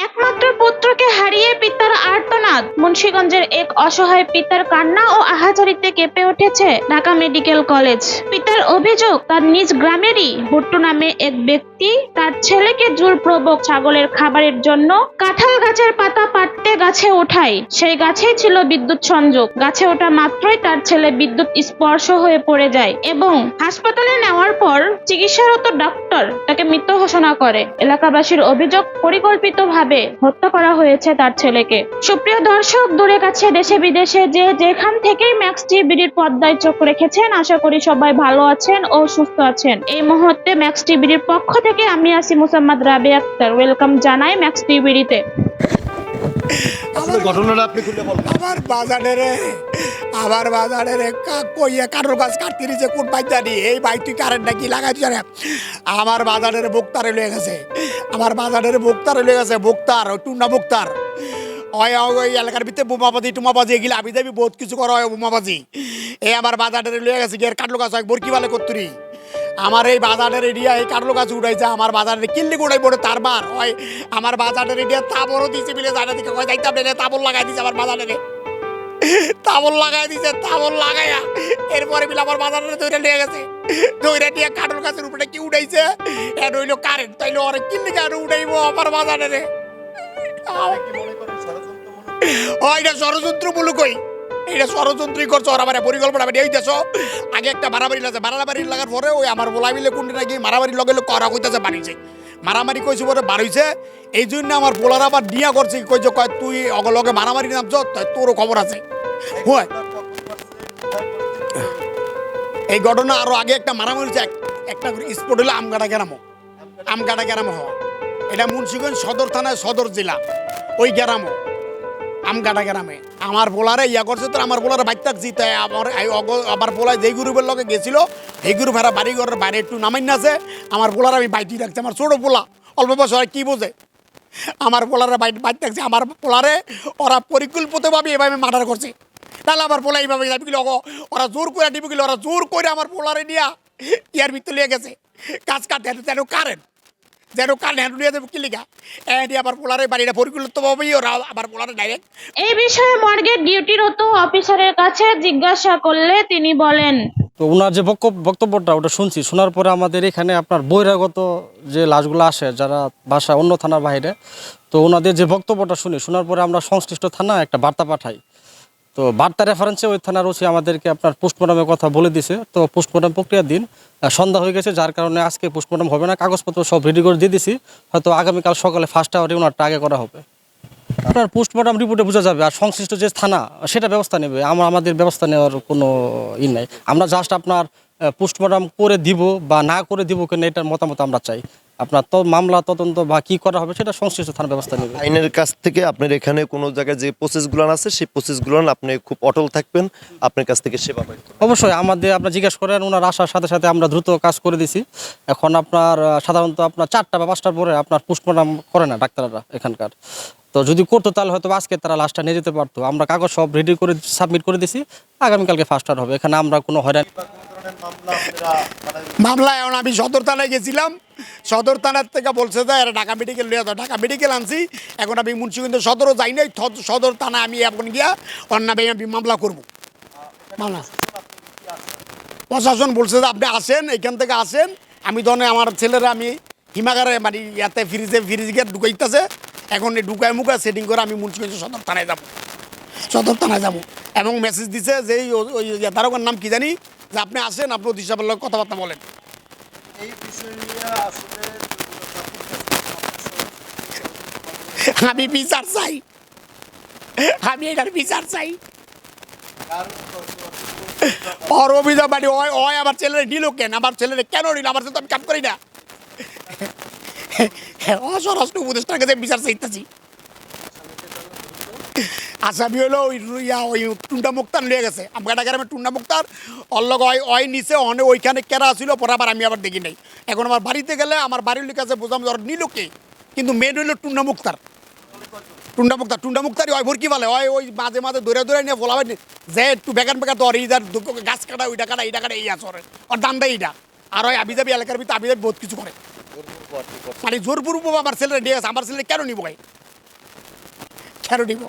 একমাত্র পুত্রকে হারিয়ে পিতার আর্তনাদ। মুন্সিগঞ্জের এক অসহায় পিতার কান্না ও আহাজারিতে কেঁপে উঠেছে ঢাকা মেডিকেল কলেজ। পিতার অভিযোগ, তার নিজ গ্রামেরই ভুট্টু নামে এক ব্যক্তি তার ছেলেকে জোরপূর্বক ছাগলের খাবারের জন্য কাঁঠাল গাছের পাতা পাটতে গাছে ওঠায়। সেই গাছেই ছিল বিদ্যুৎ সংযোগ। গাছে ওঠা মাত্রই তার ছেলে বিদ্যুৎ স্পর্শ হয়ে পড়ে যায় এবং হাসপাতালে নেওয়ার পর চিকিৎসারত ডক্টর তাকে মৃত ঘোষণা করে। এলাকাবাসীর অভিযোগ পরিকল্পিতভাবে হত্যা করা হয়েছে। তার ছেলেকে। সুপ্রিয় দর্শক দূরে কাছে দেশে বিদেশে যে যেখান থেকেই ম্যাক্স টিভির পর্দায় চোখ রেখেছেন আশা করি সবাই ভালো আছেন ও সুস্থ আছেন। এই মুহূর্তে ম্যাক্স টিভির পক্ষ থেকে আমি আছি মুসাম্মদ রাবে আক্তার। ওয়েলকাম জানাই ম্যাক্স টিভিতে ঘটনাটা আপনি খুলে আমার বাজারে রে আমার বাজারে রে কা- কইয়া কারোর গাছ কাটতে দিছে কোন বাইক জানি? এই বাইক তুই কারেন্টটা কি লাগাই তুই আমার বাজারের বক্তারে লয়ে গেছে। আমার বাজারের বক্তারে লয়ে গেছে বক্তার টুন্না বক্তার ওই ওই এলাকার ভিতরে বোমাবাজি, টুমাবাজি, এগুলো আমি দেবি বহুত কিছু করা হয় বোমাবাজি। এই আমার বাজারে লয়ে গেছে গিয়ে কাটলো গাছ হয়, বরকি বালে করতুরি আমার এই বাজারের এরিয়া এই কাটলো গাছ উঠাইছে আমার বাজারে কিল্লি উঠাই পড়ে তার বার হয় আমার বাজারের এরিয়া তাবরও দিছে বিলে জানা দিকে কয়, যাইতাম না তাবর লাগাই দিছে আমার বাজারে তাবল লাগাই দিছে তাবল লাগাইয়া এরপরে বিলে আমার বাজারে ধরে নিয়ে গেছে। ধরে নিয়ে কাটল গাছের উপরে কি উঠাইছে? এর হইল কারেন্ট তাইলে ওরে কিল্লি কারেন্ট উঠাইবো আমার বাজারে রে এটা ষড়যন্ত্রমূলক কই? এটা ষড়যন্ত্রই করছ ওরা মানে পরিকল্পনা মানে এই দেশ আগে একটা মারামারি লাগছে মারামারি লাগার পরে ওই আমার বলা মিলে কোনটা নাকি মারামারি লগে লোক করা কইতেছে বাড়িছে মারামারি কইছে পরে বাড়িছে এই জন্য আমার পোলার আবার দিয়া করছে কই যে কয়, তুই অগলগে লগে মারামারি নামছ তোরও খবর আছে। হয়। এই ঘটনা আরও আগে একটা মারামারি হয়েছে এক- একটা স্পট হলো আমগাড়া গ্রামও। আমগাড়া গ্রাম হওয়া এটা মুন্সিগঞ্জ সদর থানায় সদর জেলা, ওই গ্রামও। আমগাড়া গ্রামে আমার বোলারে ইয়া করছে তো আমার বোলারে বাইক থাকছি তাই আমার আমার বোলায় যেই গ্রুপের লগে গেছিল এই গ্রুপ হেরা বাড়ি ঘরের বাইরে একটু নামাই না আছে। আমার বোলার আমি বাইটি রাখছি, আমার ছোটো পোলা, অল্প বছর হয়, কি বোঝে? আমার পোলারে বাইট বাইট থাকছে আমার পোলারে ওরা পরিকল্পিতভাবে এভাবে মার্ডার করছে। তাহলে আমার পোলা এইভাবে যাবি গেল ওরা জোর করে দিবি গেল ওরা জোর করে আমার পোলারে নিয়া ইয়ার ভিতরে লিয়ে গেছে। কাজ কাটতে যেন কারেন্ট। যেন কারেন্ট নিয়ে দেবো কিলিকা এটি আমার পোলারে বাড়িটা পরিকল্পিতভাবেই ওরা আমার পোলারে ডাইরেক্ট এই বিষয়ে মর্গের ডিউটিরত অফিসারের কাছে জিজ্ঞাসা করলে তিনি বলেন তো ওনার যে বক্তব্য বক্তব্যটা ওটা শুনছি। শোনার পরে আমাদের এখানে আপনার বহিরাগত যে লাশগুলো আসে যারা বাসা অন্য থানার বাইরে তো ওনাদের যে বক্তব্যটা শুনি শোনার পরে আমরা সংশ্লিষ্ট থানা একটা বার্তা পাঠাই। তো বার্তা রেফারেন্সে ওই থানার ওসি আমাদেরকে আপনার পোস্টমর্টমের কথা বলে দিছে তো পোস্টমর্টম প্রক্রিয়া দিন সন্ধ্যা হয়ে গেছে, যার কারণে আজকে পোস্টমর্টম হবে না। কাগজপত্র সব রেডি করে দিয়ে দিছি। হয়তো আগামীকাল সকালে ফার্স্ট আওয়ারে ওনারটা আগে করা হবে। আপনার পোস্টমর্টম রিপোর্টে বোঝা যাবে আর সংশ্লিষ্ট যে থানা, সেটা ব্যবস্থা নেবে। আমার, আমাদের ব্যবস্থা নেওয়ার কোনো ই নাই। আমরা জাস্ট আপনার পোস্টমর্টম করে দিব বা না করে দিব কেন এটার মতামত আমরা চাই। আপনার তো মামলা তদন্ত বা কি করা হবে সেটা সংশ্লিষ্ট থানা ব্যবস্থা নেবে। আইনের কাছ থেকে আপনার এখানে কোনো জায়গায় যে প্রসেসগুলো আছে সেই প্রসেসগুলো আপনি খুব অটল থাকবেন আপনার কাছ থেকে সেবা পাবেন। অবশ্যই আমাদের আপনার জিজ্ঞেস করেন ওনার আসার সাথে সাথে আমরা দ্রুত কাজ করে দিছি। এখন আপনার সাধারণত আপনার চারটা বা পাঁচটার পরে আপনার পোস্টমর্টম করে না ডাক্তাররা এখানকার। তো যদি করতো তাহলে হয়তো আজকে তারা লাস্টটা নিয়ে যেতে পারতো। আমরা কাগজ সব রেডি করে সাবমিট করে দিছি। আগামীকালকে ফার্স্ট হবে। এখানে আমরা কোনো হয়রানি মামলা এখন আমি সদর থানায় গেছিলাম। সদর থানার থেকে বলছে যে, এরা ঢাকা মেডিকেল নিয়ে যাও। ঢাকা মেডিকেল আনছি। এখন আমি মুন্সিগঞ্জ সদরও যাই নাই সদর থানা আমি এখন গিয়া নামে আমি মামলা করব। মামলা। প্রশাসন বলছে যে, আপনি আসেন, এখান থেকে আসেন। আমি ধরনের আমার ছেলেরা আমি হিমাগারে মানে ইয়াতে ফ্রিজে ফ্রিজে ঢুকাইতেছে। এখন এই ঢুকায় মুখা সেটিং করে আমি মুন্সিগঞ্জ সদর থানায় যাব। সদর থানায় যাব। এবং মেসেজ দিছে যে ওই দারোগার নাম কি জানি? যে, আপনি আসেন, আপনি অতি সাহেবের কথাবার্তা বলেন। আমি বিচার চাই। আমি এটার বিচার চাই। ওর অভিযোগ মানে ওই ওই আমার ছেলেরে নিল কেন? আমার ছেলেরে কেন নিল? আমার সাথে আমি কাম করি না। ও স্বরাষ্ট্র উপদেষ্টার কাছে বিচার চাইতেছি। আসামি হলো ইয়া, ওই টুন্ডা মুক্তার লিয়ে গেছে। আমগাটা গ্রামে টুন্ডা মুক্তার। অল্লগ ওই ওই নিচে অনে ওইখানে কেরা ছিল, পরে আবার আমি আবার দেখি নাই। এখন আমার বাড়িতে গেলে আমার বাড়ির লোক কাছে বোঝাম ওর নিল কিন্তু মেন হইল টুন্ডা মুক্তার। টুন্ডা মুক্তার টুন্ডা মুক্তারই ওই ভরকি বলে, ওই ওই মাঝে মাঝে ধরে ধরে নিয়ে বলা হয়নি যে একটু বেকার বেকার তো ইদার গাছ কাটা, ওইটা কাটা, এইটা কাটা, এই আছে ওর। ওর দান্দা এইটা। আর ওই আবি যাবি এলাকার ভিতরে আবি যাবি বহুত কিছু করে। মানে জোরপূর্ব আমার ছেলেরা নিয়ে গেছে, আমার ছেলে কেন নিব ভাই কেন নিব?